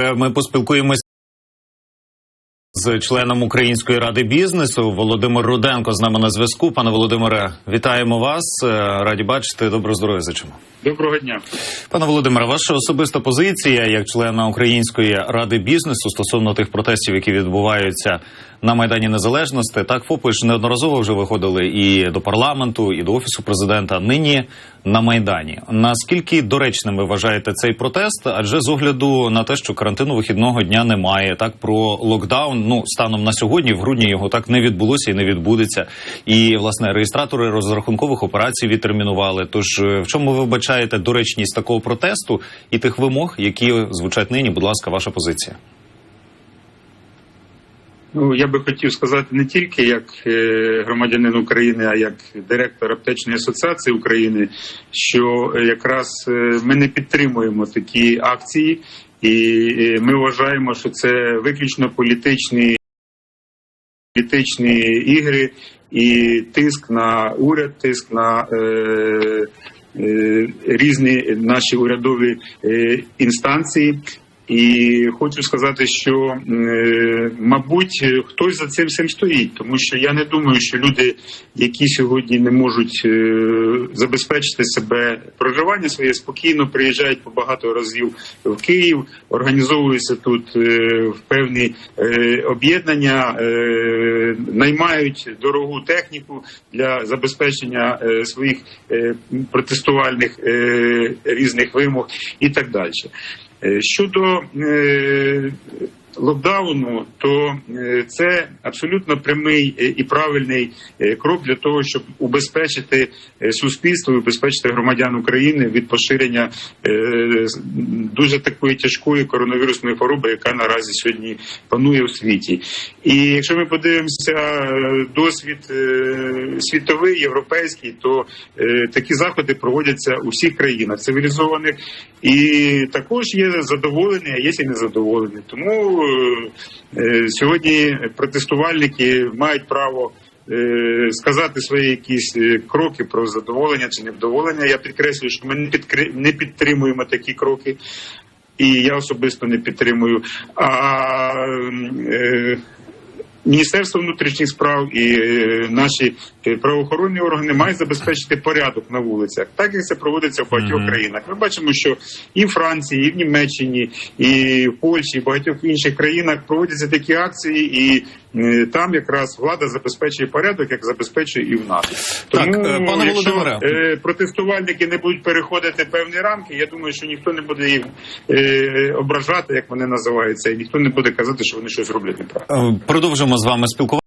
Ми поспілкуємось з членом Української ради бізнесу Володимир Руденко з нами на зв'язку. Пане Володимире, вітаємо вас. Е, Раді бачити. Доброго здоров'я зичимо. Доброго дня. Пане Володимире, ваша особиста позиція як члена Української ради бізнесу стосовно тих протестів, які відбуваються на майдані Незалежності. Так, ФОПи ж неодноразово вже виходили і до парламенту, і до офісу президента. Нині на майдані. Наскільки доречним ви вважаєте цей протест? Адже з огляду на те, що карантину вихідного дня немає, так про локдаун. Ну станом на сьогодні, в грудні його так не відбулося і не відбудеться. І власне реєстратори розрахункових операцій відтермінували. Тож е, в чому ви вбачаєте доречність такого протесту і тих вимог, які звучать нині? Будь ласка, ваша позиція. Ну я би хотів сказати не тільки як е, громадянин України, а як директор аптечної асоціації України, що е, якраз е, ми не підтримуємо такі акції, і ми вважаємо, що це виключно політичні, політичні ігри і тиск на уряд, тиск на е, е, різні наші урядові е, інстанції. І хочу сказати, що е, мабуть хтось за цим всім стоїть, тому що я не думаю, що люди, які сьогодні не можуть е, забезпечити себе проживання своє, спокійно приїжджають по багато разів в Київ, організовуються тут е, в певні об'єднання, наймають дорогу техніку для забезпечення своїх протестувальних різних вимог і так далі. Е, Щодо е, локдауну, то е, це абсолютно прямий е, і правильний е, крок для того, щоб убезпечити суспільство, убезпечити громадян України від поширення дуже такої тяжкої коронавірусної хвороби, яка наразі сьогодні панує у світі. І якщо ми подивимося досвід світовий, європейський, то такі заходи проводяться у всіх країнах цивілізованих, і також є задоволені, а є і незадоволені. Тому сьогодні протестувальники мають право. е, Сказати свої якісь е, кроки про задоволення чи невдоволення. Я підкреслюю, що ми не підтримуємо такі кроки, і я особисто не підтримую. А е, Міністерство внутрішніх справ і е, наші е, правоохоронні органи мають забезпечити порядок на вулицях, так як це проводиться в багатьох Мгм. країнах. Ми бачимо, що і в Франції, і в Німеччині, і в Польщі, і в багатьох інших країнах проводяться такі акції, і там якраз влада забезпечує порядок, як забезпечує і в нас. Так, Тому, е, пане якщо Володимире. е, протестувальники не будуть переходити певні рамки, я думаю, що ніхто не буде їх е, ображати, як вони називаються, і ніхто не буде казати, що вони щось роблять неправильно. Е, Продовжимо з вами спілкування.